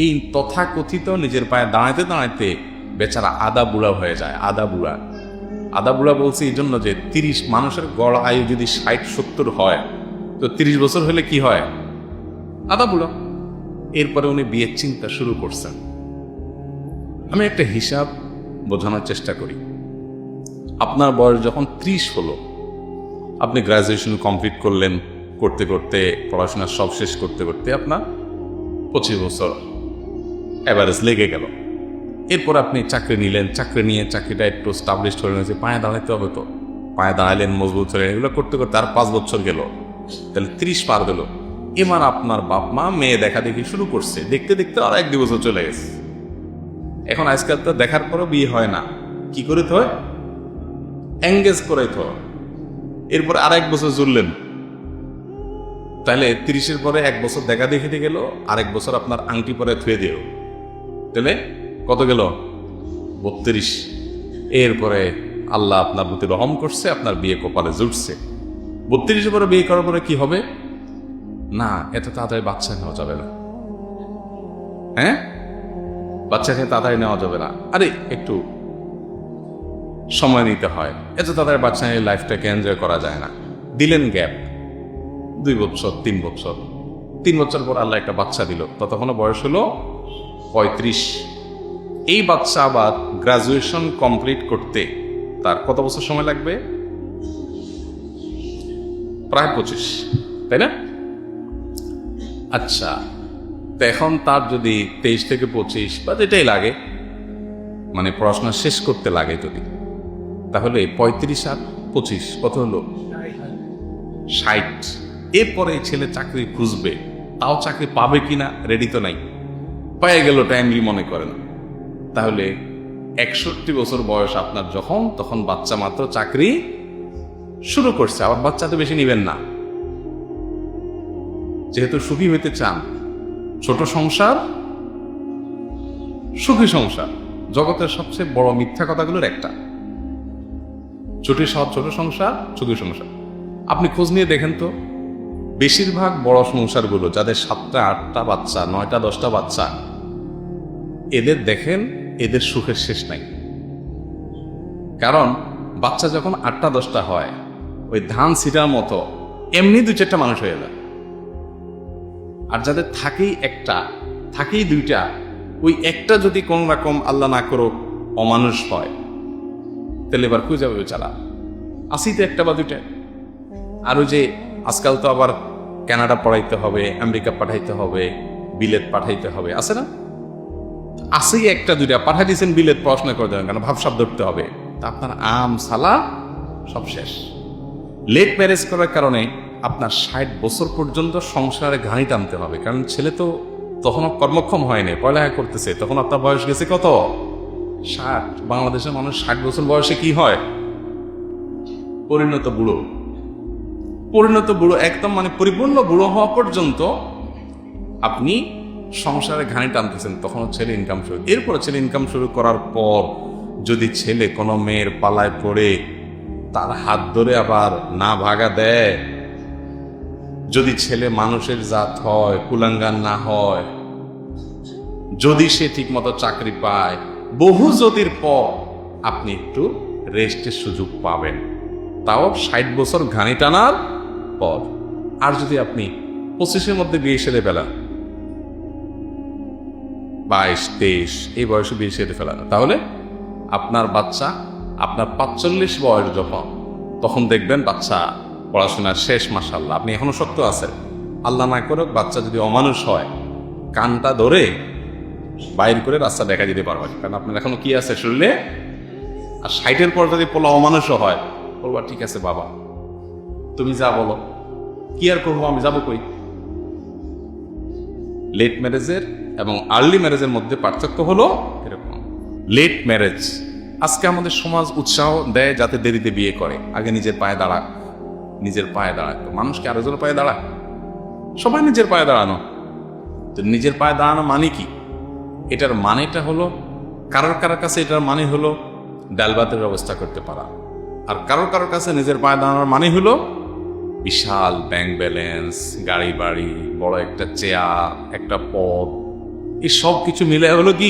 এই তথাকথিত নিজের পায়ে দাঁড়াতে দাঁড়াতে বেচারা আদা বুড়া হয়ে যায়, আদা বুড়া। আদা বুড়া বলছে এই জন্য যে তিরিশ মানুষের গড় আয়ু যদি ষাট, সত্তর হয়, তো তিরিশ বছর হলে কি হয়? আদা বুড়া। এরপরে উনি বিয়ের চিন্তা শুরু করছেন। আমি একটা হিসাব বোঝানোর চেষ্টা করি। আপনার বয়স যখন ত্রিশ হলো, আপনি গ্রাজুয়েশন কমপ্লিট করলেন, করতে করতে পড়াশোনা সব শেষ করতে করতে আপনার পঁচিশ বছর অ্যাভারেজ লেগে গেল। এরপর আপনি চাকরি নিলেন, চাকরি নিয়ে চাকরিটা একটু স্টাবলিশ হয়ে গেছে পায়ে দাঁড়াতে হবে তো। পায়ে দাঁড়ালেন মজবুত হলেন, এগুলো করতে করতে আর পাঁচ বছর গেল। তাহলে ত্রিশ পার গেল। এবার আপনার বাপ মা, মেয়ে দেখা দেখি শুরু করছে। দেখতে দেখতে আর এক দু বছর চলে গেছে। এখন আজকাল তো দেখার পরও বিয়ে হয় না। কি করে তো হয়? এঙ্গেজ করে তো এরপর আর এক বছর জুড়লেন। তাহলে তিরিশের পরে এক বছর দেখা দেখিতে গেল, আরেক বছর আপনার আংটি পরে থুয়ে দিল। তাহলে কত গেল? বত্রিশ। এরপরে আল্লাহ আপনার প্রতি রহম করছে, আপনার বিয়ে কপালে জুটছে। বত্রিশের পরে বিয়ে করার পরে কি হবে? না, এত তাড়াতাড়ি বাচ্চা নেওয়া যাবে না। হ্যাঁ? বাচ্চাকে তাড়াতাড়ি নেওয়া যাবে না। আরে, একটু সময় নিতে হয়। এত তাড়াতাড়ি বাচ্চা নিয়ে লাইফটাকে এনজয় করা যায় না। দিলেন গ্যাপ। দুই বছর তিন বছর তিন বছর পর আল্লাহ একটা বাচ্চা দিল। ততক্ষণ বয়স হলো পঁয়ত্রিশ। এই বাচ্চা আবার গ্রাজুয়েশন কমপ্লিট করতে তার কত বছর সময় লাগবে? প্রায় পঁচিশ, তাই না? আচ্ছা তো এখন তার যদি তেইশ থেকে পঁচিশ, বা যেটাই লাগে মানে পড়াশোনা শেষ করতে লাগে যদি, তাহলে পঁয়ত্রিশ আর পঁচিশ কত হলো? ষাট। এরপরে ছেলে চাকরি খুঁজবে, তাও চাকরি পাবে কিনা রেডি তো নাই। পেয়ে গেল টাইমলি মনে করে না। তাহলে একষট্টি বছর বয়স আপনার যখন, তখন বাচ্চা মাত্র চাকরি শুরু করছে, আবার বাচ্চা তো বেশি নিবেন না। যেহেতু সুখী হইতে চান, ছোট সংসার, সুখী সংসার, জগতের সবচেয়ে বড় মিথ্যা কথাগুলোর একটা। ছোট সব ছোট সংসার, সুখী সংসার। আপনি খোঁজ নিয়ে দেখেন তো, বেশিরভাগ বড় সংসারগুলো, যাদের সাতটা, আটটা বাচ্চা, নয়টা, দশটা বাচ্চা এদের দেখেন, এদের সুখের শেষ নাই। কারণ বাচ্চা যখন আটটা, দশটা হয়, ওই ধান সিটার মতো এমনি দু চারটা মানুষ হয়ে যায়। আর যাদের থাকেই একটা, থাকেই দুইটা, ওই একটা যদি কোন রকম আল্লাহ না করো অমানুষ হয়, তাহলে এবার খুঁজে যাবে বেচারা আসি তো একটা বা দুইটা। আরও যে আজকাল তো আবার কানাডা পড়াইতে হবে, আমেরিকা পাঠাইতে হবে, বিলেত পাঠাইতে হবে, আছে না? আসেই একটা দুইটা পাঠাই দিয়েছেন বিলেত, পড়াশোনা করে দেবেন কারণ ভাবসাব ধরতে হবে। তা আপনার আম, সালা, সব শেষ। লেট ম্যারেজ করার কারণে আপনার ষাট বছর পর্যন্ত সংসারে ঘানি টানতে হবে। কারণ ছেলে তো তখনও কর্মক্ষম হয়নি পড়ালেখা করতেছে। তখন আপনার বয়স গেছে কত? ষাট। বাংলাদেশের মানুষ ষাট বছর বয়সে কি হয়? পরিণত বুড়ো। পরিণত বুড়ো একদম মানে পরিপূর্ণ বুড়ো হওয়া পর্যন্ত আপনি সংসারে ঘানি টানতেছেন তখন ছেলে ইনকাম শুরু। এরপরে ছেলে ইনকাম শুরু করার পর যদি ছেলে কোনো মেয়ের পালায় পড়ে, তার হাত ধরে আবার না ভাগা দেয়, যদি ছেলে মানুষের জাত হয় কুলাঙ্গান না হয়, যদি সে ঠিকমতো চাকরি পায়, বহু যদির পর আপনি একটু রেস্টের সুযোগ পাবেন। তাও ষাট বছর ঘানি টানার পর। আর যদি আপনি পঁচিশের মধ্যে বিয়ে সেরে ফেলান বাইশ, তেইশ, এই বয়সে বিয়ে সেরে ফেলান তাহলে আপনার বাচ্চা, আপনার পাঁচচল্লিশ বয়স যখন, তখন দেখবেন বাচ্চা পড়াশোনার শেষ মাসাল্লাহ আপনি এখনও শক্ত আছেন। আল্লাহ না করে বাচ্চা যদি অমানুষ হয়, কানটা ধরে বাইর করে রাস্তা দেখা যেতে পারবেন কারণ আপনার এখনও কি আছে শরীরে? আর ষাটের পর যদি পোলা অমানুষও হয়, বলবা ঠিক আছে বাবা, তুমি যা বলো। কি আর করব, আমি যাব কই? লেট ম্যারেজের এবং আর্লি ম্যারেজের মধ্যে পার্থক্য হলো এরকম। লেট ম্যারেজ আজকে আমাদের সমাজ উৎসাহ দেয় যাতে দেরিতে বিয়ে করে। আগে নিজের পায়ে দাঁড়াক নিজের পায়ে দাঁড়াক তো মানুষকে আরেকজনের পায়ে দাঁড়ায় সবাই নিজের পায়ে দাঁড়ানো। তো নিজের পায়ে দাঁড়ানো মানে কি? এটার মানেটা হলো, কারোর কারোর কাছে এটার মানে হলো ডাল ভাতের ব্যবস্থা করতে পারা। আর কারোর কারোর কাছে নিজের পায়ে দাঁড়ানোর মানে হলো বিশাল ব্যাংক ব্যালেন্স গাড়ি বাড়ি, বড় একটা চেয়ার একটা পদ এই সব কিছু মিলে হলো কি?